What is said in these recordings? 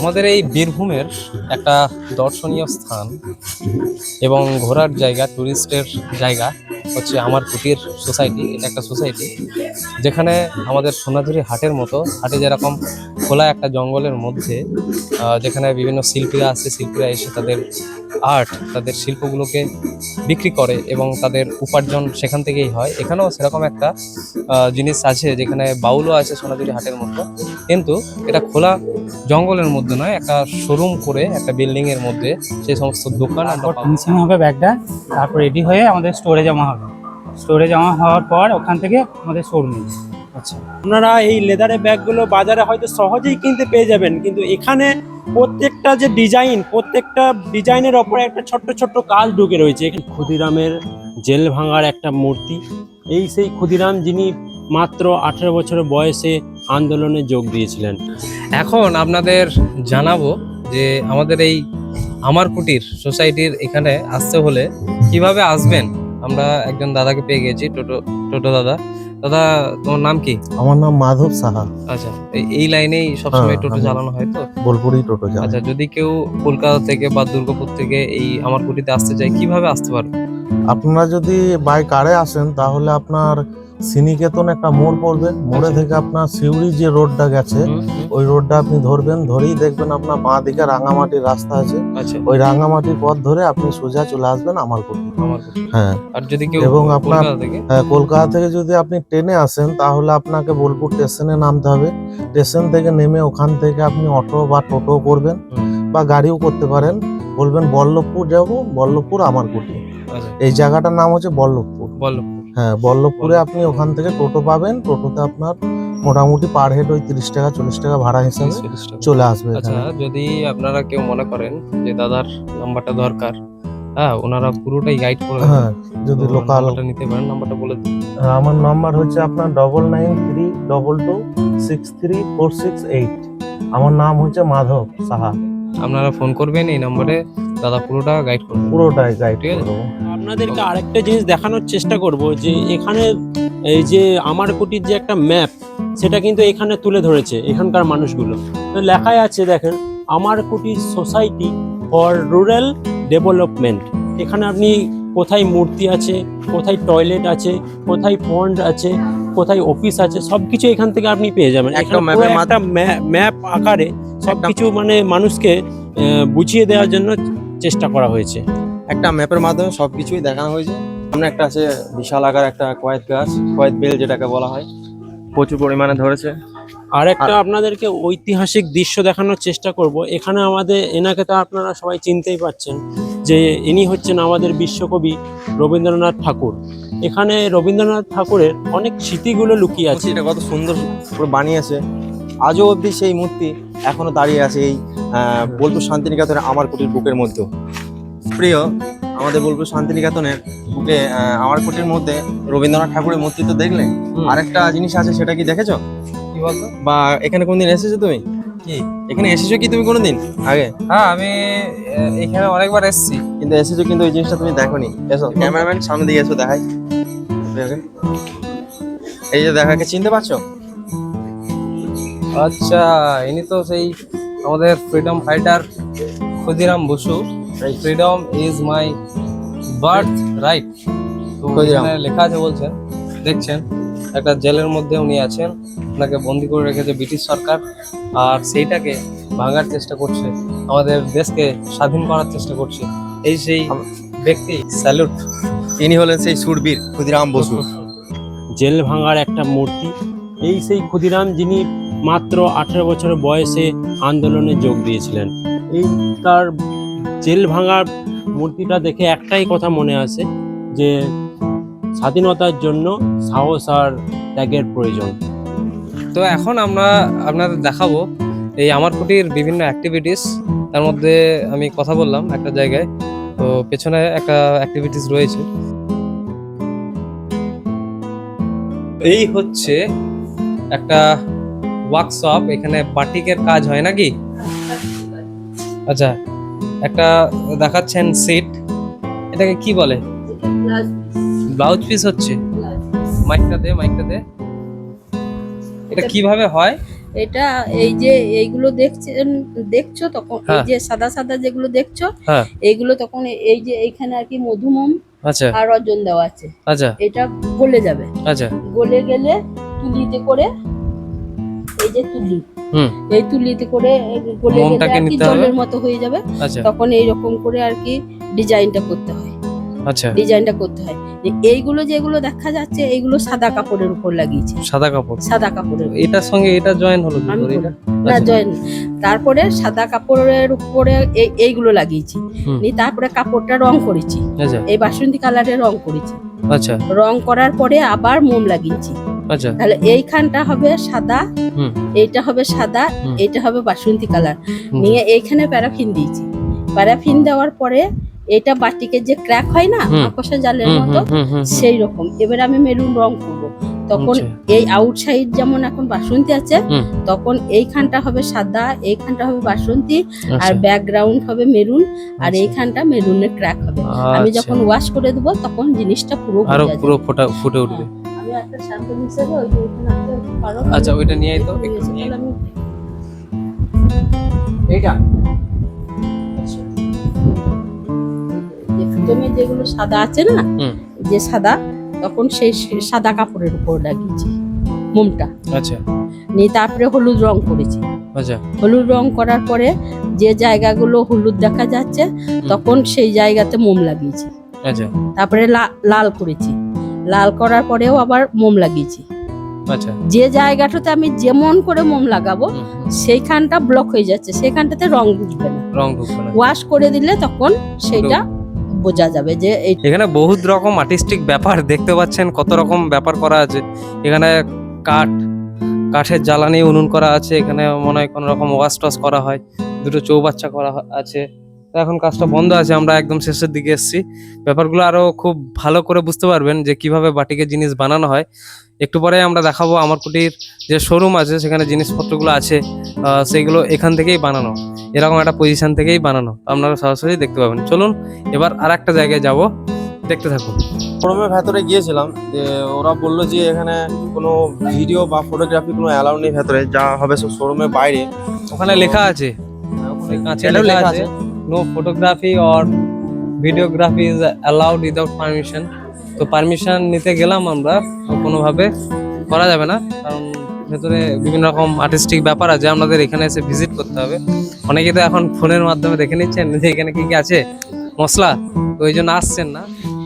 আমাদের এই বীরভূমের একটা দর্শনীয় স্থান এবং ঘোরার জায়গা ট্যুরিস্টের জায়গা হচ্ছে আমার কুটির সোসাইটি, এটা একটা সোসাইটি, যেখানে আমাদের সোনাঝুরি হাটের মতো হাটে যেরকম খোলা একটা জঙ্গলের মধ্যে যেখানে বিভিন্ন শিল্পীরা আছে শিল্পীরা এসে তাদের আর্ট তাদের শিল্পগুলোকে বিক্রি করে এবং তাদের উপার্জন সেখান থেকেই হয়। এখানেও সেরকম একটা জিনিস আছে যেখানে বাউলও আছে সোনাঝুরি হাটের মতো কিন্তু এটা খোলা জঙ্গলের মধ্যে নয় একটা শোরুম করে একটা বিল্ডিংয়ের মধ্যে সেই সমস্ত দোকান তারপর ফিনিশিং হবে ব্যাগটা তারপর রেডি হয়ে আমাদের স্টোরে জমা হবে। স্টোরে জমা হওয়ার পর ওখান থেকে আমাদের শোরুমে আচ্ছা। আপনারা এই লেদারের ব্যাগগুলো বাজারে হয়তো সহজেই কিনতে পেয়ে যাবেন, কিন্তু এখানে প্রত্যেকটা যে ডিজাইন প্রত্যেকটা ডিজাইনের ওপরে একটা ছোট্ট ছোট্ট কাজ ঢুকে রয়েছে। ক্ষুদিরামের জেল ভাঙার একটা মূর্তি। এই সেই ক্ষুদিরাম যিনি মাত্র আঠেরো বছরের বয়সে আন্দোলনে যোগ দিয়েছিলেন। এখন আপনাদের জানাব যে আমাদের এই আমার কুটির সোসাইটির এখানে আসতে হলে কীভাবে আসবেন? আমরা একজন দাদাকে পেয়ে গেছি, টোটো টোটো দাদা। দাদা তোমার নাম কি? আমার নাম মাধব সাহা। আচ্ছা এই- লাইনেই সবসময় হ্যাঁ, টোটো চালানো হয় তো? বোলপুরি টোটো আচ্ছা যদি কেউ কলকাতা থেকে বা দুর্গাপুর থেকে এই আমার কুটিতে আসতে চায় কীভাবে আসতে পারবে? আপনারা যদি বাই কারে আসেন তাহলে আপনার সিনিকেতন একটা মোড় পড়বে। মোড়ে। থেকে আপনার সিউড়ি যে রোডটা গেছে ওই রোডটা আপনি ধরবেন ধরেই দেখবেন আপনার বাঁ দিকে রাঙামাটির রাস্তা আছে। আচ্ছা। ওই রাঙামাটির পথ ধরে আপনি সোজা চলে আসবেন আমার কুটি হ্যাঁ। আর যদি কেউ এবং আপনার- কলকাতা থেকে? হ্যাঁ, কলকাতা থেকে যদি আপনি ট্রেনে আসেন তাহলে আপনাকে বোলপুর স্টেশনে নামতে হবে। স্টেশন থেকে নেমে ওখান থেকে আপনি অটো বা টোটো করবেন বা গাড়িও করতে পারেন। বলবেন বল্লভপুর যাব বল্লভপুর আমার কুটি আচ্ছা। এই জায়গাটার নাম হচ্ছে বল্লভপুর। বলো হ্যাঁ বল্লভপুরে আপনি ওখান থেকে টোটো পাবেন। টোটোতে আপনার মোটামুটি পার হেড ওই তিরিশ টাকা চল্লিশ টাকা ভাড়া হিসেবে চলে আসবে আচ্ছা যদি আপনারা কেউ মনে করেন যে দাদার নাম্বারটা দরকার হ্যাঁ ওনারা পুরোটাই গাইড করে হ্যাঁ যদি লোকাল নিতে পারেন নাম্বারটা বলে দিন। আমার নাম্বার হচ্ছে আপনার double nine three double two six three four six eight আমার নাম হচ্ছে মাধব সাহা। আপনারা ফোন করবেন এই নম্বরে দাদা পুরোটা গাইড করবেন পুরোটাই গাইড ঠিক আছে। আপনাদেরকে আরেকটা জিনিস দেখানোর চেষ্টা করব যে এখানে এই যে আমার কুটির যে একটা ম্যাপ সেটা কিন্তু এখানে তুলে ধরেছে এখানকার মানুষগুলো। তো লেখাই আছে দেখেন আমার কুটির সোসাইটি ফর রুরাল ডেভেলপমেন্ট। এখানে আপনি কোথায় মূর্তি আছে কোথায় টয়লেট আছে কোথায় পন্ড আছে কোথায় অফিস আছে সবকিছু এখান থেকে আপনি পেয়ে যাবেন। একটা ম্যাপ আকারে সবকিছু মানে মানুষকে বুঝিয়ে দেওয়ার জন্য চেষ্টা করা হয়েছে। একটা ম্যাপের মাধ্যমে সবকিছুই দেখানো হয়েছে। সামনে একটা আছে বিশাল আকার একটা কয়েত গাছ কয়েত বেল যেটাকে বলা হয়। প্রচুর পরিমাণে ধরেছে। আর একটা আপনাদেরকে ঐতিহাসিক দৃশ্য দেখানোর চেষ্টা করব। এখানে আমাদের এনাকে তো আপনারা সবাই চিনতেই পাচ্ছেন যে ইনি হচ্ছেন আমাদের বিশ্বকবি রবীন্দ্রনাথ ঠাকুর। এখানে রবীন্দ্রনাথ ঠাকুরের অনেক স্মৃতিগুলো লুকিয়ে আছে। এটা কত সুন্দর করে বানিয়েছে। আজও অবধি সেই মূর্তি এখনও দাঁড়িয়ে আছে এই বোলপুর শান্তিনিকেতনের আমার কুটির বুকের মধ্যেও। প্রিয় আমাদের বোলপুর শান্তিনিকেতনের বুকে আমার কুটির মধ্যে রবীন্দ্রনাথ ঠাকুরের মূর্তি তো দেখলে। আরেকটা জিনিস আছে সেটা কি দেখেছ? কি বলতো? বা এখানে কোনদিন এসেছ তুমি? কি? এখানে এসেছ কি তুমি কোনোদিন আগে? হ্যাঁ আমি এখানে অনেকবার এসেছি। কিন্তু এসেছ কিন্তু ওই জিনিসটা তুমি দেখোনি। এসো ক্যামেরাম্যান সামনে দিকে এসো দেখাই। এই যে দেখাকে চিনতে পারছ? আচ্ছা ইনি তো সেই আমাদের freedom fighter Khudiram Basu. Freedom is my birth right তো এখানে লেখা আছে বলছেন দেখছেন একটা জেলের মধ্যে উনি আছেন ওনাকে বন্দি করে রেখেছে ব্রিটিশ সরকার আর সেইটাকে ভাঙার চেষ্টা করছে আমাদের দেশকে স্বাধীন করার চেষ্টা করছে। এই সেই ব্যক্তি স্যালুট। ইনি হলেন সেই সুরবীর ক্ষুদিরাম বসু। জেল ভাঙার একটা মূর্তি এই সেই ক্ষুদিরাম যিনি মাত্র আঠেরো বছর বয়সে আন্দোলনে যোগ দিয়েছিলেন এই তার জেল ভাঙার মূর্তিটা দেখে একটাই কথা মনে আসে যে স্বাধীনতার জন্য সাহস আর ত্যাগের প্রয়োজন। তো এখন আমরা আপনাদের দেখাবো এই আমার কুটির বিভিন্ন অ্যাক্টিভিটিস তার মধ্যে আমি কথা বললাম একটা জায়গায়, তো পেছনে একটা অ্যাক্টিভিটিস রয়েছে। এই হচ্ছে একটা ওয়ার্কশপ এখানে বাটিকের কাজ হয় নাকি? আচ্ছা একটা দেখাচ্ছেন সেট এটাকে কি বলে? ব্লাউজ পিস হচ্ছে। মাইকটা দে মাইকটা দে এটা কীভাবে হয়? এটা এই যে এইগুলো দেখছেন দেখছ তখন? এই হ্যাঁ। যে সাদা সাদা যেগুলো দেখছ হ্যাঁ। এইগুলো তখন এই যে এইখানে আর কি মধুমম আচ্ছা। আর অর্জন দেওয়া আছে। আচ্ছা। এটা গলে যাবে। আচ্ছা। গলে গেলে তুলিতে করে এই যে তুলি। এই তুলিতে করে মোমটাকে নিতে হবে। জলের মতো হয়ে যাবে। আচ্ছা। তখন এইরকম করে আর কি ডিজাইনটা করতে হয়। আচ্ছা। ডিজাইনটা করতে হয়। যে এইগুলো যেগুলো দেখা যাচ্ছে এইগুলো সাদা কাপড়ের উপর লাগিয়েছি। সাদা কাপড়? সাদা কাপড়ের এটার সঙ্গে এটা জয়েন হলো না আচ্ছা। জয়েন তারপরে সাদা কাপড়ের উপরে এই- এইগুলো লাগিয়েছি। নিয়ে তারপরে কাপড়টা রং করেছি। আচ্ছা। এই বাসন্তী কালারের রং করেছি। আচ্ছা। রং করার পরে আবার মোম লাগিয়েছি। আচ্ছা তাহলে এইখানটা হবে সাদা। এইটা হবে সাদা। এইটা হবে বাসন্তী কালার নিয়ে এইখানে প্যারাফিন দিয়েছি প্যারাফিন দেওয়ার পরে এটা বাটিকে যে ক্র্যাক হয় না। আকর্ষণ জালের মতো। সেই রকম এবার আমি মেরুন রং করব তখন আচ্ছা। এই আউটসাইড যেমন এখন বাসন্তী আছে তখন এইখানটা হবে সাদা এইখানটা হবে বাসন্তী আর আচ্ছা, ব্যাকগ্রাউন্ড হবে মেরুন আর আচ্ছা। এইখানটা মেরুনের ক্র্যাক হবে আমি আচ্ছা। যখন ওয়াশ করে দেবো তখন জিনিসটা পুরো পুরো ফোটা ফুটে উঠবে ওই পারো আচ্ছা ওইটা নিয়ে একটু আমি এইটা? যেগুলো সাদা আছে না যে সাদা তখন সেই সাদা কাপড়ের উপর লাগিয়েছি মোমটা। আচ্ছা। নিয়ে তারপরে হলুদ রং করেছি। আচ্ছা। হলুদ রং করার পরে যে জায়গাগুলো হলুদ দেখা যাচ্ছে তখন সেই জায়গাতে মোম লাগিয়েছি। আচ্ছা। তারপরে লাল করেছি। লাল করার পরেও আবার মোম লাগিয়েছি। আচ্ছা। যে জায়গাটাতে আমি যেমন করে মোম লাগাবো। সেইখানটা ব্লক হয়ে যাচ্ছে সেখানটাতে রং ঢুকবে না। রং ঢুকবে না। ওয়াশ করে দিলে তখন সেইটা বোঝা যাবে যে এই এখানে বহুত রকম আর্টিস্টিক ব্যাপার দেখতে পাচ্ছেন কত রকম ব্যাপার করা আছে। এখানে কাঠ কাঠের জ্বালানি উনুন করা আছে এখানে মনে হয় কোনো রকম ওয়াশ টস করা হয় দুটো চৌবাচ্চা করা আছে। তো এখন কাজটা বন্ধ আছে আমরা একদম শেষের দিকে এসেছি। ব্যাপারগুলো আরও খুব ভালো করে বুঝতে পারবেন যে কীভাবে বাটিকের জিনিস বানানো হয়। একটু পরে আমরা দেখাবো আমার কুটির যে শোরুম আছে সেখানে জিনিসপত্রগুলো আছে আহ, সেইগুলো এখান থেকেই বানানো। এরকম একটা পজিশন থেকেই বানানো। আপনারা সরাসরি দেখতে পাবেন। চলুন এবার আর একটা জায়গায় যাব। দেখতে থাকুন। শোরুমের ভেতরে গিয়েছিলাম যে ওরা বলল যে এখানে কোনো ভিডিও বা ফটোগ্রাফি কোনো অ্যালাউ নেই ভেতরে যা হবে সব শোরুমের বাইরে। ওখানে লেখা আছে। ওখানে এটাও লেখা লেখা আছে। No photography or videography is allowed without permission তো পারমিশন নিতে গেলাম আমরা, কোনোভাবে করা যাবে না। কারণ ভেতরে বিভিন্ন রকম আর্টিস্টিক ব্যাপার আছে, আমাদের এখানে এসে ভিজিট করতে হবে। অনেকে তো এখন ফোনের মাধ্যমে দেখে নিচ্ছেন যে এখানে কি কি আছে, মশলা, তো ওই জন্য আসছেন না।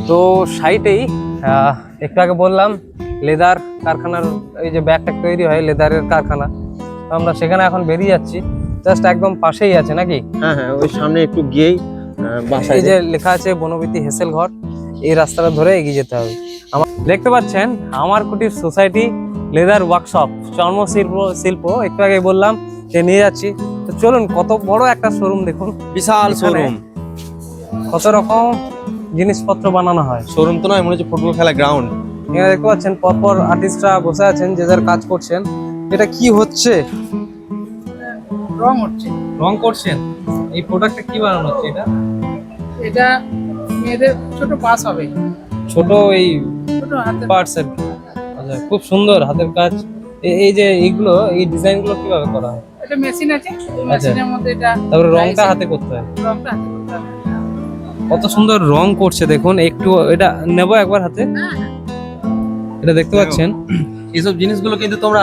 তো সাইটেই একটু আগে বললাম, লেদার কারখানার, এই যে ব্যাগটা তৈরি হয়, লেদারের কারখানা। আমরা সেখানে এখন বেরিয়ে যাচ্ছি। জাস্ট একদম পাশেই আছে নাকি? হ্যাঁ হ্যাঁ ওই সামনে একটু গিয়েই বাসায় এই যে লেখা আছে বনবীতি হেসেল ঘর এই রাস্তাটা ধরে এগিয়ে যেতে হবে। আমার দেখতে পাচ্ছেন আমার কুটির সোসাইটি লেদার ওয়ার্কশপ চর্ম শিল্প শিল্প একটু আগে বললাম যে নিয়ে যাচ্ছি। তো চলুন কত বড় একটা শোরুম দেখুন। বিশাল শোরুম কত রকম জিনিসপত্র বানানো হয়। শোরুম তো নয় মনে হচ্ছে ফুটবল খেলা গ্রাউন্ড এখানে দেখতে পাচ্ছেন পরপর আর্টিস্টরা বসে আছেন যে যার কাজ করছেন। এটা কি হচ্ছে? রং হচ্ছে রং করছেন? এই প্রোডাক্টটা কি বানানো হচ্ছে এটা? এটা মেয়েদের ছোট পাস হবে। ছোট এই পার্টস আর আচ্ছা খুব সুন্দর হাতের কাজ। এই যে এইগুলো এই ডিজাইনগুলো কীভাবে করা হয়? এটা মেশিন আছে মেশিনের মধ্যে এটা তারপরে রংটা হাতে করতে হয়। রংটা হাতে করতে হবে। কত সুন্দর রং করছে দেখুন একটু এটা নেব একবার হাতে। হ্যাঁ, হ্যাঁ। এটা দেখতে পাচ্ছেন? এইসব জিনিসগুলো কিন্তু তোমরা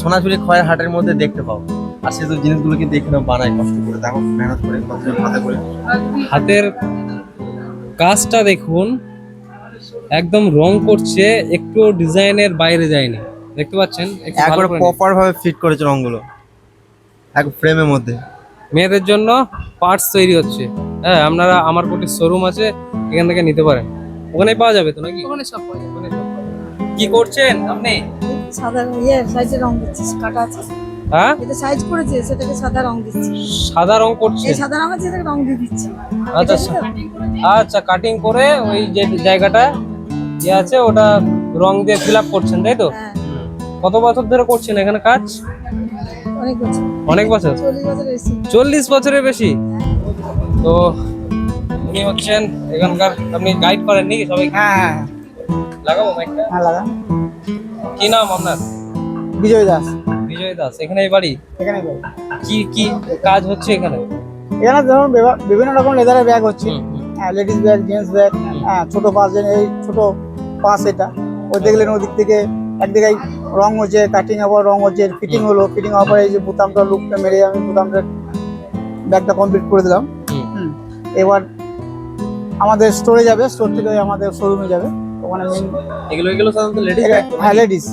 সোনাঝুরি খয়ের হাটের মধ্যে দেখতে পাও। আর সেসব জিনিসগুলো কিন্তু এখানে বানায় কষ্ট করে। দেখো মেহনত করে কতজন হাতে করে। হাতের কাজটা দেখুন একদম রং করছে একটু ডিজাইনের বাইরে যায়নি। দেখতে পাচ্ছেন? একবার প্রপার ভাবে ফিট করেছে রংগুলো। এক ফ্রেমের মধ্যে। মেয়েদের জন্য পার্টস তৈরি হচ্ছে। হ্যাঁ আপনারা আমার কোটি শোরুম আছে এখান থেকে নিতে পারেন। ওখানে পাওয়া যাবে তো নাকি? ওখানে সব পাওয়া যাবে। কি করছেন আপনি? সাদা ইয়ে সাইজে রং দিচ্ছি কাটা আছে। হ্যাঁ? এটা সাইজ করেছে সেটাকে সাদা রং দিচ্ছি। সাদা রং করছেন এই সাদা রং আছে এটাকে রং দিয়ে দিচ্ছি। আচ্ছা আচ্ছা কাটিং করে ওই যে জায়গাটা ইয়ে আছে ওটা রং দিয়ে ফিল আপ করছেন তাই তো? হ্যাঁ। কত বছর ধরে করছেন এখানে কাজ? অনেক বছর। অনেক বছর? চল্লিশ বছরের বেশি। তো উনি হচ্ছেন এখানকার আপনি গাইড করেন নাকি সবাই হ্যাঁ হ্যাঁ। লাগাবো মাইকটা হ্যাঁ লাগা কি নাম আপনার? বিজয় দাস। বিজয় দাস এখানে এই বাড়ি? এখানে কি কি কাজ হচ্ছে এখানে? এখানে ধরুন বিভা- বিভিন্ন রকম লেদারের ব্যাগ হচ্ছে। লেডিস ব্যাগ জেন্টস ব্যাগ ছোট পাস এই ছোট পাস এটা। ওই দেখলেন ওদিক থেকে একদিকে রং হচ্ছে কাটিং আবার রং হচ্ছে ফিটিং হলো। ফিটিং হওয়ার পরে এই যে বোতামটা লুকটা মেরে আমি বোতামটা ব্যাগটা কমপ্লিট করে দিলাম। এবার আমাদের স্টোরে যাবে স্টোর থেকে আমাদের শোরুমে যাবে। ওখানে এগুলো এগুলো সাধারণত লেডিস হ্যাঁ লেডিস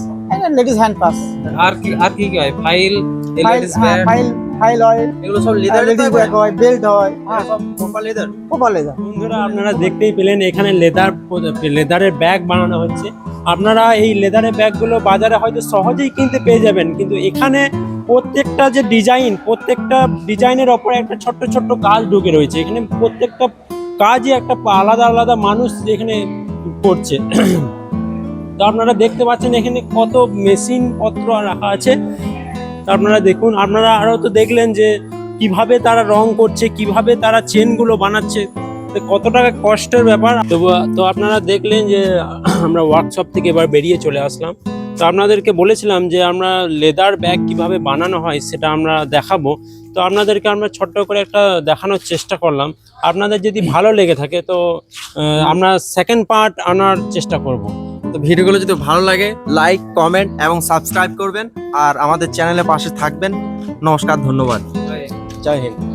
লেডিস হ্যান্ড পাস আর কি আর কি কি হয়? File ladies bag file file হয় এগুলো সব লেডিস ব্যাগ হয় বেল্ট হয়। হ্যাঁ সব প্রপার লেদার প্রপার লেদার বন্ধুরা আপনারা দেখতেই পেলেন এখানে লেদার লেদারের ব্যাগ বানানো হচ্ছে। আপনারা এই লেদারের ব্যাগগুলো বাজারে হয়তো সহজেই কিনতে পেয়ে যাবেন কিন্তু এখানে প্রত্যেকটা যে ডিজাইন প্রত্যেকটা ডিজাইনের ওপরে একটা ছোট্ট ছোট্ট কাজ ঢুকে রয়েছে। এখানে প্রত্যেকটা কাজই একটা আলাদা আলাদা মানুষ এখানে করছে। তো আপনারা দেখতে পাচ্ছেন এখানে কত মেশিন পত্র রাখা আছে। আপনারা দেখুন, আপনারা আরও তো দেখলেন যে কীভাবে তারা রং করছে, কীভাবে তারা চেনগুলো বানাচ্ছে কত টাকা কষ্টের ব্যাপার। তো তো আপনারা দেখলেন যে আমরা ওয়ার্কশপ থেকে এবার বেরিয়ে চলে আসলাম। তো আপনাদেরকে বলেছিলাম যে আমরা লেদার ব্যাগ কীভাবে বানানো হয় সেটা আমরা দেখাবো। তো আপনাদেরকে আমরা ছোট্ট করে একটা দেখানোর চেষ্টা করলাম। আপনাদের যদি ভালো লেগে থাকে তো আমরা সেকেন্ড পার্ট আনার চেষ্টা করব। তো ভিডিওগুলো যদি ভালো লাগে লাইক কমেন্ট এবং সাবস্ক্রাইব করবেন আর আমাদের চ্যানেলের পাশে থাকবেন। নমস্কার ধন্যবাদ। জয় হিন্দ।